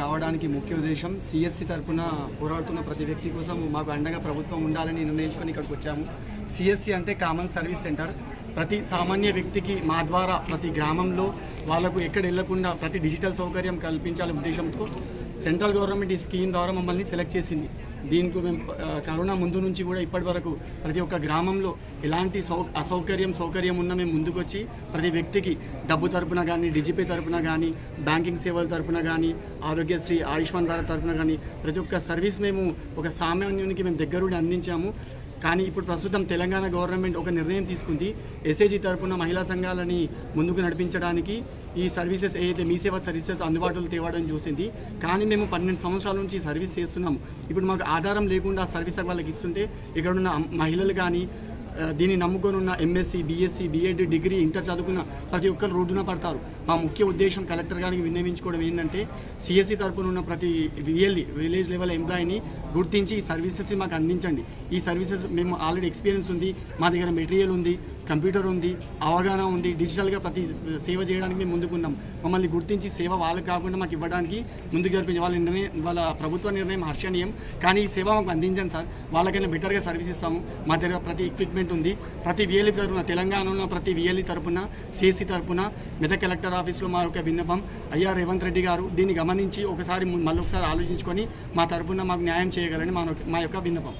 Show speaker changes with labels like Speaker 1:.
Speaker 1: రావడానికి ముఖ్య ఉద్దేశం సిఎస్సి తరఫున పోరాడుతున్న ప్రతి వ్యక్తి కోసం మాకు అండగా ప్రభుత్వం ఉండాలని నిర్ణయించుకొని ఇక్కడికి వచ్చాము. సిఎస్సి అంటే కామన్ సర్వీస్ సెంటర్. ప్రతి సామాన్య వ్యక్తికి మా ద్వారా ప్రతి గ్రామంలో వాళ్ళకు ఎక్కడ వెళ్ళకుండా ప్రతి డిజిటల్ సౌకర్యం కల్పించాలనే ఉద్దేశంతో సెంట్రల్ గవర్నమెంట్ ఈ స్కీమ్ ద్వారా మమ్మల్ని సెలెక్ట్ చేసింది. దీనికి మేము కరోనా ముందు నుంచి కూడా ఇప్పటి వరకు ప్రతి ఒక్క గ్రామంలో ఎలాంటి సౌ అసౌకర్యం సౌకర్యం ఉన్నా మేము ముందుకొచ్చి ప్రతి వ్యక్తికి డబ్బు తరపున కానీ డిజిపే తరపున కానీ బ్యాంకింగ్ సేవల తరపున కానీ ఆరోగ్యశ్రీ ఆయుష్మాన్ భారత్ తరపున కానీ ప్రతి ఒక్క సర్వీస్ మేము ఒక సామాన్యునికి మేము దగ్గరుండి అందించాము. కానీ ఇప్పుడు ప్రస్తుతం తెలంగాణ గవర్నమెంట్ ఒక నిర్ణయం తీసుకుంది. ఎస్ఏజీ తరపున మహిళా సంఘాలని ముందుకు నడిపించడానికి ఈ సర్వీసెస్ ఏదైతే మీ సేవ సర్వీసెస్ అందుబాటులో తేవడం చూసింది. కానీ మేము పన్నెండు సంవత్సరాల నుంచి సర్వీస్ చేస్తున్నాం ఇప్పుడు మాకు ఆధారం లేకుండా సర్వీస్ వాళ్ళకి ఇస్తుంటే ఇక్కడ ఉన్న మహిళలు కానీ దీన్ని నమ్ముకొని ఉన్న MSc BSc BEd degree inter చదువుకున్న ప్రతి ఒక్కరు రోడ్డున పడతారు. మా ముఖ్య ఉద్దేశం కలెక్టర్ గారికి విన్నవించుకోవడం ఏంటంటే సిఎస్సీ తరఫున ఉన్న ప్రతి విఎల్ఈ విలేజ్ లెవెల్ ఎంప్లాయీని గుర్తించి ఈ సర్వీసెస్ మాకు అందించండి. ఈ సర్వీసెస్ మేము ఆల్రెడీ ఎక్స్పీరియన్స్ ఉంది మా దగ్గర మెటీరియల్ ఉంది కంప్యూటర్ ఉంది అవగాహన ఉంది. డిజిటల్గా ప్రతి సేవ చేయడానికి మేము ముందుకున్నాం. మమ్మల్ని గుర్తించి సేవ వాళ్ళకి కాకుండా మాకు ఇవ్వడానికి ముందుకు జరిపించి వాళ్ళ నిర్ణయం వాళ్ళ ప్రభుత్వ నిర్ణయం హర్షణీయం. కానీ ఈ సేవ మాకు అందించండి సార్. వాళ్ళకైనా బెటర్గా సర్వీస్ ఇస్తాము. మా దగ్గర ప్రతి ఎక్విప్మెంట్ ఉంది. ప్రతి విఎల్ఈ తరపున తెలంగాణలో ప్రతి విఎల్ఈ తరపున సిఎస్సి తరఫున మెదక్ కలెక్టర్ ఆఫీస్లో మా యొక్క విన్నపం అయ్యా రేవంత్ రెడ్డి గారు. దీన్ని గమనించి ఒకసారి మళ్ళీ ఒకసారి ఆలోచించుకొని మా తరపున మాకు న్యాయం చేయగలని మా యొక్క విన్నపం.